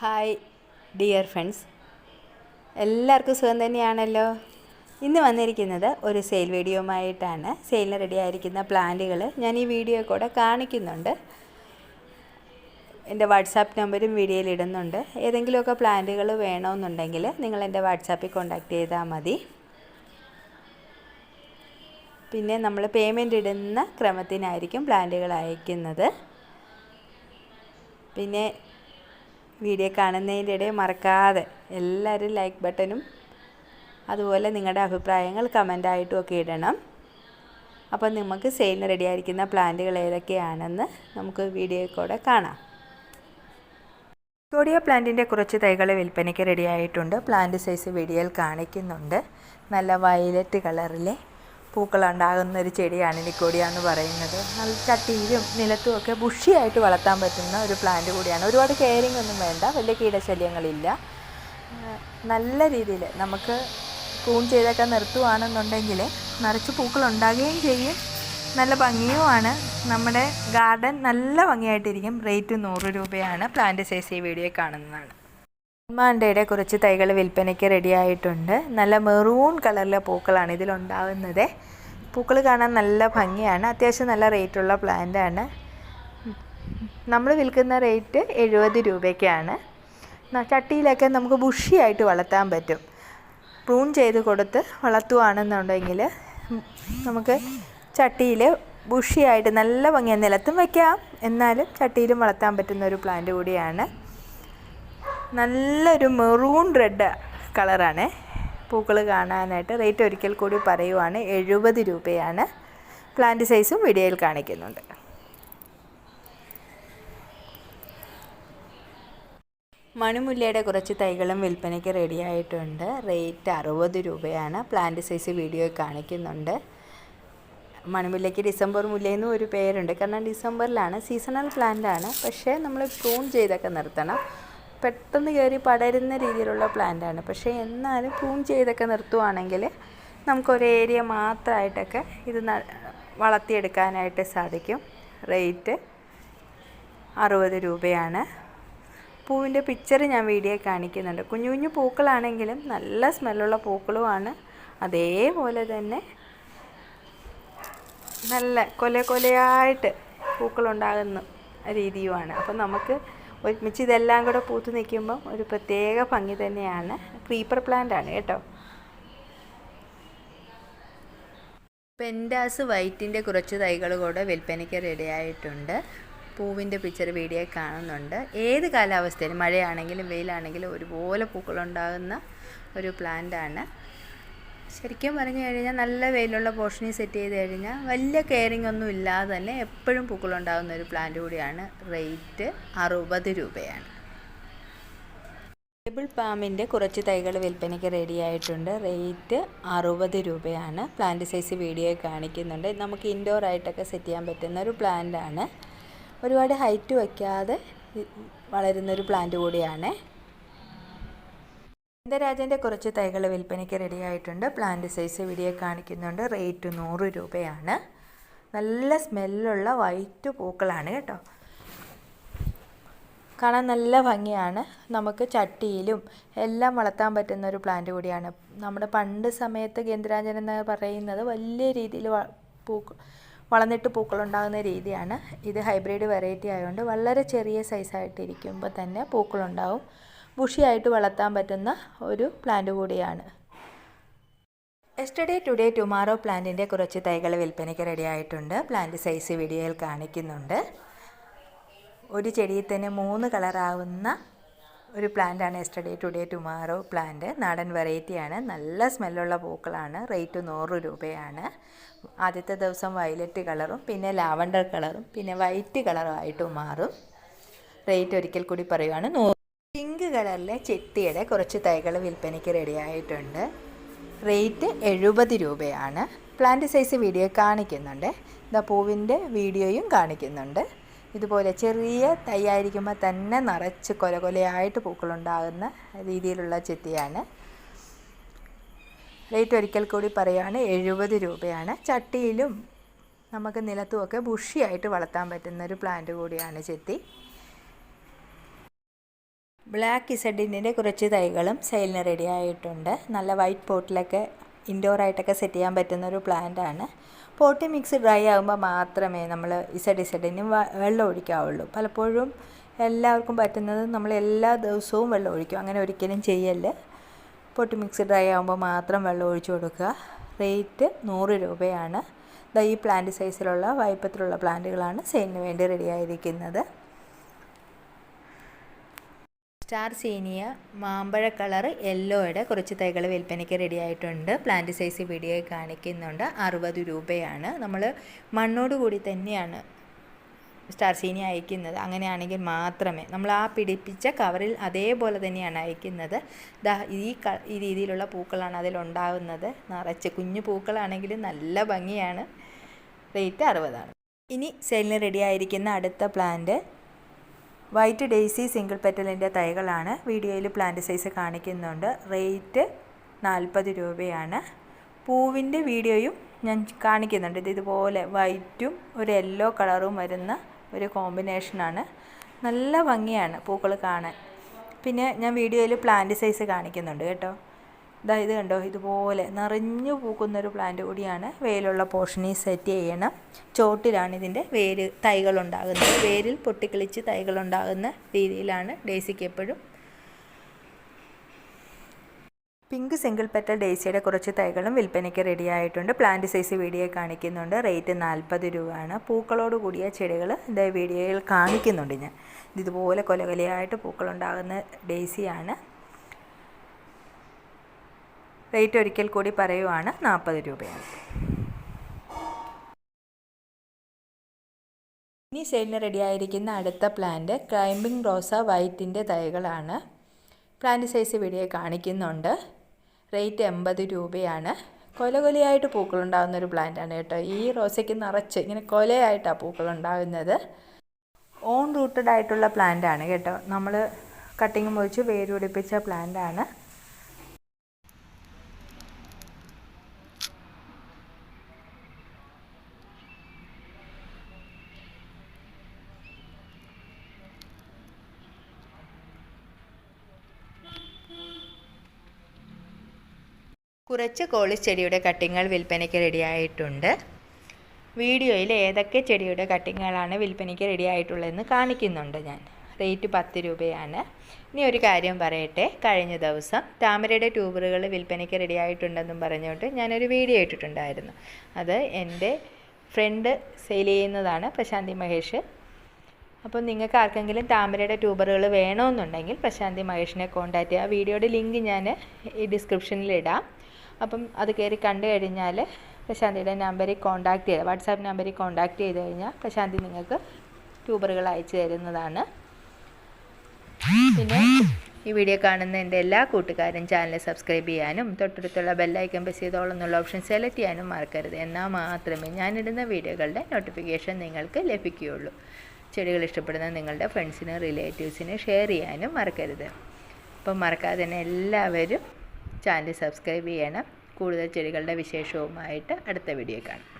Hi dear friends എല്ലാവർക്കും സുഖം തന്നെയാണല്ലോ. ഇന്ന് വന്നിരിക്കുന്നത് ഒരു സെയിൽ വീഡിയോയുമായിട്ടാണ് സെയിലിന് റെഡി ആയിരിക്കുന്ന പ്ലാന്റുകൾ ഞാൻ ഈ വീഡിയോ കൂടെ കാണിക്കുന്നുണ്ട്. എന്റെ വാട്സാപ്പ് നമ്പരും വീഡിയോയിൽ ഇടുന്നുണ്ട്. ഏതെങ്കിലുമൊക്കെ പ്ലാന്റുകൾ വേണമെന്നുണ്ടെങ്കിൽ നിങ്ങൾ എന്റെ വാട്സാപ്പിൽ കോൺടാക്റ്റ് ചെയ്താൽ മതി. പിന്നെ നമ്മൾ പേയ്മെന്റ് ഇടുന്ന ക്രമത്തിനായിരിക്കും പ്ലാന്റുകൾ അയക്കുന്നത്. പിന്നെ വീഡിയോ കാണുന്നതിന്റെ മറക്കാതെ എല്ലാവരും ലൈക്ക് ബട്ടനും അതുപോലെ നിങ്ങളുടെ അഭിപ്രായങ്ങൾ കമന്റായിട്ടും ഒക്കെ ഇടണം. അപ്പോൾ നമുക്ക് സെയിലിന് റെഡിയായിരിക്കുന്ന പ്ലാന്റുകൾ ഏതൊക്കെയാണെന്ന് നമുക്ക് വീഡിയോയിൽ കൂടെ കാണാം. കോഡിയ പ്ലാന്റിന്റെ കുറച്ച് തൈകൾ വിൽപ്പനയ്ക്ക് റെഡിയായിട്ടുണ്ട് പ്ലാന്റ് സൈസ് വീഡിയോയിൽ കാണിക്കുന്നുണ്ട്. നല്ല വയലറ്റ് കളറിലെ പൂക്കളുണ്ടാകുന്ന ഒരു ചെടിയാണ് നിക്കോഡിയ എന്ന് പറയുന്നത്. നല്ല ചട്ടിയിലും നിലത്തും ഒക്കെ ബുഷിയായിട്ട് വളർത്താൻ പറ്റുന്ന ഒരു പ്ലാന്റ് കൂടിയാണ്. ഒരുപാട് കെയറിങ് ഒന്നും വേണ്ട വലിയ കീടശല്യങ്ങളില്ല. നല്ല രീതിയിൽ നമുക്ക് പൂൺ ചെയ്തൊക്കെ നിർത്തുവാണെന്നുണ്ടെങ്കിൽ നിറച്ച് പൂക്കളുണ്ടാകുകയും ചെയ്യും. നല്ല ഭംഗിയുമാണ്. നമ്മുടെ ഗാർഡൻ നല്ല ഭംഗിയായിട്ടിരിക്കും. റേറ്റ് നൂറ് രൂപയാണ് പ്ലാന്റ് സൈസ് ഈ വീഡിയോ കാണുന്നതാണ്. മാണ്ടയുടെ കുറച്ച് തൈകൾ വിൽപ്പനയ്ക്ക് റെഡിയായിട്ടുണ്ട് നല്ല മെറൂൺ കളറിലെ പൂക്കളാണ് ഇതിലുണ്ടാകുന്നത് പൂക്കൾ കാണാൻ നല്ല ഭംഗിയാണ്. അത്യാവശ്യം നല്ല റേറ്റുള്ള പ്ലാന്റാണ് നമ്മൾ വിൽക്കുന്ന റേറ്റ് എഴുപത് രൂപയ്ക്കാണ്. ചട്ടിയിലൊക്കെ നമുക്ക് ബുഷിയായിട്ട് വളർത്താൻ പറ്റും. പ്രൂൺ ചെയ്ത് കൊടുത്ത് വളർത്തുകയാണെന്നുണ്ടെങ്കിൽ നമുക്ക് ചട്ടിയിൽ ബുഷിയായിട്ട് നല്ല ഭംഗിയാണ് നിലത്തും വയ്ക്കാം എന്നാലും ചട്ടിയിലും വളർത്താൻ പറ്റുന്ന ഒരു പ്ലാന്റ് കൂടിയാണ്. നല്ലൊരു മെറൂൺ റെഡ് കളറാണ്. പൂക്കൾ കാണാനായിട്ട് റേറ്റ് ഒരിക്കൽ കൂടി പറയുവാണ് എഴുപത് രൂപയാണ്. പ്ലാന്റ് സൈസും വീഡിയോയിൽ കാണിക്കുന്നുണ്ട്. മണിമുല്ലയുടെ കുറച്ച് തൈകളും വിൽപ്പനയ്ക്ക് റെഡിയായിട്ടുണ്ട് റേറ്റ് അറുപത് രൂപയാണ്. പ്ലാന്റ് സൈസ് വീഡിയോയിൽ കാണിക്കുന്നുണ്ട്. മണിമുല്ലയ്ക്ക് ഡിസംബർ മുല്ലയെന്നും ഒരു പേരുണ്ട്. കാരണം ഡിസംബറിലാണ് സീസണൽ പ്ലാന്റ് ആണ്. പക്ഷേ നമ്മൾ പ്രൂൺ ചെയ്തൊക്കെ നിർത്തണം. പെട്ടെന്ന് കയറി പടരുന്ന രീതിയിലുള്ള പ്ലാന്റാണ്. പക്ഷേ എന്നാലും പ്രൂൺ ചെയ്തൊക്കെ നിർത്തുവാണെങ്കിൽ നമുക്കൊരു ഏരിയ മാത്രമായിട്ടൊക്കെ ഇത് വളർത്തിയെടുക്കാനായിട്ട് സാധിക്കും. റേറ്റ് അറുപത് രൂപയാണ്. പൂവിന്റെ പിക്ചർ ഞാൻ വീഡിയോ കാണിക്കുന്നുണ്ട്. കുഞ്ഞു കുഞ്ഞു പൂക്കളാണെങ്കിലും നല്ല സ്മെല്ലുള്ള പൂക്കളുമാണ്. അതേപോലെ തന്നെ നല്ല കൊല കൊലയായിട്ട് പൂക്കളുണ്ടാകുന്ന രീതിയുമാണ്. അപ്പം നമുക്ക് ഒരുമിച്ച് ഇതെല്ലാം കൂടെ പൂത്ത് നിൽക്കുമ്പം ഒരു പ്രത്യേക ഭംഗി തന്നെയാണ്. ക്രീപ്പർ പ്ലാന്റ് ആണ് കേട്ടോ. പെൻഡാസ് വൈറ്റിന്റെ കുറച്ച് തൈകൾ കൂടെ വിൽപ്പനയ്ക്ക് റെഡി ആയിട്ടുണ്ട്. പൂവിന്റെ പിക്ചർ വീഡിയോ കാണുന്നുണ്ട്. ഏത് കാലാവസ്ഥയിലും മഴയാണെങ്കിലും വെയിലാണെങ്കിലും ഒരുപോലെ പൂക്കളുണ്ടാകുന്ന ഒരു പ്ലാന്റാണ് ശരിക്കും പറഞ്ഞു കഴിഞ്ഞാൽ നല്ല വെയിലുള്ള പോർഷനിൽ സെറ്റ് ചെയ്ത് കഴിഞ്ഞാൽ വലിയ കെയറിങ് ഒന്നും ഇല്ലാതെ തന്നെ എപ്പോഴും പൂക്കളുണ്ടാകുന്ന ഒരു പ്ലാന്റ് കൂടിയാണ് റേറ്റ് അറുപത് രൂപയാണ്. ടേബിൾ പാമ്പിന്റെ കുറച്ച് തൈകൾ വിൽപ്പനയ്ക്ക് റെഡി ആയിട്ടുണ്ട്. റേറ്റ് അറുപത് രൂപയാണ്. പ്ലാന്റ് സൈസ് വീഡിയോ കാണിക്കുന്നുണ്ട്. നമുക്ക് ഇൻഡോർ ആയിട്ടൊക്കെ സെറ്റ് ചെയ്യാൻ പറ്റുന്ന ഒരു പ്ലാന്റ് ആണ്. ഒരുപാട് ഹൈറ്റ് വയ്ക്കാതെ വളരുന്നൊരു പ്ലാന്റ് കൂടിയാണ്. ഗന്ധരാജന്റെ കുറച്ച് തൈകൾ വിൽപ്പനയ്ക്ക് റെഡിയായിട്ടുണ്ട് പ്ലാന്റ് സൈസ് വീഡിയോ കാണിക്കുന്നുണ്ട്. റേറ്റ് നൂറ് രൂപയാണ്. നല്ല സ്മെല്ലുള്ള വൈറ്റ് പൂക്കളാണ് കേട്ടോ. കാണാൻ നല്ല ഭംഗിയാണ്. നമുക്ക് ചട്ടിയിലും എല്ലാം വളർത്താൻ പറ്റുന്ന ഒരു പ്ലാന്റ് കൂടിയാണ്. നമ്മുടെ പണ്ട് സമയത്ത് ഗന്ധരാജൻ എന്ന് പറയുന്നത് വലിയ രീതിയിൽ പൂക്കൾ വളർന്നിട്ട് പൂക്കളുണ്ടാകുന്ന രീതിയാണ്. ഇത് ഹൈബ്രിഡ് വെറൈറ്റി ആയതുകൊണ്ട് വളരെ ചെറിയ സൈസായിട്ടിരിക്കുമ്പോൾ തന്നെ പൂക്കളുണ്ടാവും. ബുഷിയായിട്ട് വളർത്താൻ പറ്റുന്ന ഒരു പ്ലാന്റ് കൂടിയാണ്. എസ്റ്റർഡേ ടുഡേ ടുമാറോ പ്ലാന്റിന്റെ കുറച്ച് തൈകൾ വിൽപ്പനയ്ക്ക് റെഡി ആയിട്ടുണ്ട്. പ്ലാന്റ് സൈസ് വീഡിയോയിൽ കാണിക്കുന്നുണ്ട്. ഒരു ചെടിയിൽ തന്നെ മൂന്ന് കളറാവുന്ന ഒരു പ്ലാന്റാണ് എസ്റ്റർഡേ ടുഡേ ടുമാറോ പ്ലാന്റ് നാടൻ വെറൈറ്റിയാണ് നല്ല സ്മെല്ലുള്ള പൂക്കളാണ്. റേറ്റ് നൂറ് രൂപയാണ്. ആദ്യത്തെ ദിവസം വയലറ്റ് കളറും പിന്നെ ലാവണ്ടർ കളറും പിന്നെ വൈറ്റ് കളറും ആയിട്ട് മാറും. റേറ്റ് ഒരിക്കൽ കൂടി പറയുവാണ് നൂറ് കളറിലെ ചെട്ടിയുടെ കുറച്ച് തൈകൾ വിൽപ്പനയ്ക്ക് റെഡി ആയിട്ടുണ്ട് റേറ്റ് എഴുപത് രൂപയാണ്. പ്ലാന്റ് സൈസ് വീഡിയോ കാണിക്കുന്നുണ്ട്. ഇതാ പൂവിന്റെ വീഡിയോയും കാണിക്കുന്നുണ്ട്. ഇതുപോലെ ചെറിയ തൈയായിരിക്കുമ്പോൾ തന്നെ നിറച്ച് കൊല കൊലയായിട്ട് പൂക്കളുണ്ടാകുന്ന രീതിയിലുള്ള ചെത്തിയാണ് റേറ്റ് ഒരിക്കൽ കൂടി പറയുകയാണ് എഴുപത് രൂപയാണ്. ചട്ടിയിലും നമുക്ക് നിലത്തുമൊക്കെ ബുഷിയായിട്ട് വളർത്താൻ പറ്റുന്ന ഒരു പ്ലാന്റ് കൂടിയാണ് ചെത്തി ബ്ലാക്ക് ഇസഡിന്റെ കുറച്ച് തൈകളും സെയിലിന് റെഡി ആയിട്ടുണ്ട്. നല്ല വൈറ്റ് പോട്ടിലൊക്കെ ഇൻഡോർ ആയിട്ടൊക്കെ സെറ്റ് ചെയ്യാൻ പറ്റുന്ന ഒരു പ്ലാന്റ് ആണ്. പോട്ടി മിക്സ് ഡ്രൈ ആകുമ്പോൾ മാത്രമേ നമ്മൾ ഇസഡ് ഇസഡിന് വെള്ളം ഒഴിക്കാവുള്ളൂ. പലപ്പോഴും എല്ലാവർക്കും പറ്റുന്നത് നമ്മൾ എല്ലാ ദിവസവും വെള്ളം ഒഴിക്കും. അങ്ങനെ ഒരിക്കലും ചെയ്യല്ല പൊട്ടി മിക്സ് ഡ്രൈ ആകുമ്പോൾ മാത്രം വെള്ളം ഒഴിച്ചു കൊടുക്കുക. റേറ്റ് നൂറ് രൂപയാണ്. ഈ പ്ലാന്റ് സൈസിലുള്ള വൈപ്പത്തിലുള്ള പ്ലാന്റുകളാണ് സെയിലിന് വേണ്ടി റെഡി ആയിരിക്കുന്നത്. സ്റ്റാർ സീനിയ മാമ്പഴ കളർ യെല്ലോയുടെ കുറച്ച് തൈകൾ വിൽപ്പനയ്ക്ക് റെഡി ആയിട്ടുണ്ട്. പ്ലാന്റ് സൈസ് വീഡിയോ കാണിക്കുന്നുണ്ട്. അറുപത് രൂപയാണ്. നമ്മൾ മണ്ണോട് കൂടി തന്നെയാണ് സ്റ്റാർ സീനിയ അയക്കുന്നത്. അങ്ങനെയാണെങ്കിൽ മാത്രമേ നമ്മൾ ആ പിടിപ്പിച്ച കവറിൽ അതേപോലെ തന്നെയാണ് അയക്കുന്നത്. ദാ ഈ ക ഈ രീതിയിലുള്ള പൂക്കളാണ് അതിലുണ്ടാകുന്നത് നിറച്ച് കുഞ്ഞു പൂക്കളാണെങ്കിലും നല്ല ഭംഗിയാണ്. റേറ്റ് അറുപതാണ്. ഇനി സെല്ലിന് റെഡി ആയിരിക്കുന്ന അടുത്ത പ്ലാന്റ് വൈറ്റ് ഡെയ്സി സിംഗിൾ പെറ്റലിന്റെ തൈകളാണ്. വീഡിയോയിൽ പ്ലാന്റ് സൈസ് കാണിക്കുന്നുണ്ട്. റേറ്റ് നാൽപ്പത് രൂപയാണ്. പൂവിന്റെ വീഡിയോയും ഞാൻ കാണിക്കുന്നുണ്ട്. ഇത് ഇതുപോലെ വൈറ്റും ഒരു യെല്ലോ കളറും വരുന്ന ഒരു കോമ്പിനേഷനാണ്. നല്ല ഭംഗിയാണ് പൂക്കൾ കാണാൻ. പിന്നെ ഞാൻ വീഡിയോയിൽ പ്ലാന്റ് സൈസ് കാണിക്കുന്നുണ്ട് കേട്ടോ. ഇതാ ഇത് കണ്ടോ ഇതുപോലെ നിറഞ്ഞു പൂക്കുന്നൊരു പ്ലാന്റ് കൂടിയാണ് വേലുള്ള പോർഷനിൽ സെറ്റ് ചെയ്യണം. ചോട്ടിലാണ് ഇതിന്റെ വേര് തൈകളുണ്ടാകുന്നത്. വേരിൽ പൊട്ടിക്കിളിച്ച് തൈകളുണ്ടാകുന്ന രീതിയിലാണ് ഡേസിക്ക് എപ്പോഴും. പിങ്ക് സിംഗിൾ പെറ്റൽ ഡേസിയുടെ കുറച്ച് തൈകളും വിൽപ്പനയ്ക്ക് റെഡി ആയിട്ടുണ്ട്. പ്ലാന്റ് സൈസ് വീഡിയോ കാണിക്കുന്നുണ്ട്. റേറ്റ് നാൽപ്പത് രൂപയാണ്. പൂക്കളോട് കൂടിയ ചെടികൾ ഇതേ വീഡിയോയിൽ കാണിക്കുന്നുണ്ട് ഞാൻ. ഇതുപോലെ കൊലകൊലയായിട്ട് പൂക്കളുണ്ടാകുന്ന ഡേസിയാണ്. റേറ്റ് ഒരിക്കൽ കൂടി പറയുവാണ് നാൽപ്പത് രൂപയാണ്. ഇനി സെയിലിന് റെഡിയായിരിക്കുന്ന അടുത്ത പ്ലാന്റ് ക്ലൈംബിംഗ് റോസ വൈറ്റിന്റെ തൈകളാണ്. പ്ലാന്റ് സൈസ് വീഡിയോ കാണിക്കുന്നുണ്ട്. റേറ്റ് എൺപത് രൂപയാണ്. കൊല കൊലയായിട്ട് പൂക്കളുണ്ടാകുന്ന ഒരു പ്ലാന്റാണ് കേട്ടോ. ഈ റോസയ്ക്ക് നിറച്ച് ഇങ്ങനെ കൊലയായിട്ടാണ് പൂക്കളുണ്ടാകുന്നത് ഓൺ റൂട്ടഡ് ആയിട്ടുള്ള പ്ലാന്റ് ആണ് കേട്ടോ. നമ്മൾ കട്ടിങ് മുറിച്ച് വേരുപിടിപ്പിച്ച പ്ലാന്റാണ്. കുറച്ച് കോളി ചെടിയുടെ കട്ടിങ്ങൾ വിൽപ്പനയ്ക്ക് റെഡിയായിട്ടുണ്ട്. വീഡിയോയിൽ ഏതൊക്കെ ചെടിയുടെ കട്ടിങ്ങുകളാണ് വിൽപ്പനയ്ക്ക് റെഡി ആയിട്ടുള്ളതെന്ന് കാണിക്കുന്നുണ്ട് ഞാൻ. റേറ്റ് പത്ത് രൂപയാണ്. ഇനി ഒരു കാര്യം പറയട്ടെ. കഴിഞ്ഞ ദിവസം താമരയുടെ ട്യൂബറുകൾ വിൽപ്പനയ്ക്ക് റെഡി ആയിട്ടുണ്ടെന്നും പറഞ്ഞുകൊണ്ട് ഞാനൊരു വീഡിയോ ഇട്ടിട്ടുണ്ടായിരുന്നു. അത് എന്റെ ഫ്രണ്ട് സെയിൽ ചെയ്യുന്നതാണ് പ്രശാന്തി മഹേഷ്. അപ്പോൾ നിങ്ങൾക്ക് ആർക്കെങ്കിലും താമരയുടെ ട്യൂബറുകൾ വേണമെന്നുണ്ടെങ്കിൽ പ്രശാന്തി മഹേഷിനെ കോൺടാക്റ്റ് ചെയ്യുക വീഡിയോയുടെ ലിങ്ക് ഞാൻ ഈ ഡിസ്ക്രിപ്ഷനിൽ ഇടാം. അപ്പം അത് കയറി കണ്ടു കഴിഞ്ഞാൽ പ്രശാന്തിയുടെ നമ്പറിൽ കോൺടാക്റ്റ് ചെയ്ത് വാട്സാപ്പ് നമ്പറിൽ കോൺടാക്റ്റ് ചെയ്ത് കഴിഞ്ഞാൽ പ്രശാന്തി നിങ്ങൾക്ക് ട്യൂബറുകൾ അയച്ചു തരുന്നതാണ്. പിന്നെ ഈ വീഡിയോ കാണുന്ന എന്റെ എല്ലാ കൂട്ടുകാരും ചാനൽ സബ്സ്ക്രൈബ് ചെയ്യാനും തൊട്ടടുത്തുള്ള ബെല്ലൈക്കൻ പ്രസ് ചെയ്തോളം എന്നുള്ള ഓപ്ഷൻ സെലക്ട് ചെയ്യാനും മറക്കരുത്. എന്നാൽ മാത്രമേ ഞാനിടുന്ന വീഡിയോകളുടെ നോട്ടിഫിക്കേഷൻ നിങ്ങൾക്ക് ലഭിക്കുകയുള്ളൂ. ചെടികൾ ഇഷ്ടപ്പെടുന്ന നിങ്ങളുടെ ഫ്രണ്ട്സിനും റിലേറ്റീവ്സിനും ഷെയർ ചെയ്യാനും മറക്കരുത്. അപ്പം മറക്കാതെ തന്നെ എല്ലാവരും ചാനൽ സബ്സ്ക്രൈബ് ചെയ്യണം. കൂടുതൽ ചെടികളുടെ വിശേഷവുമായിട്ട് അടുത്ത വീഡിയോ കാണാം.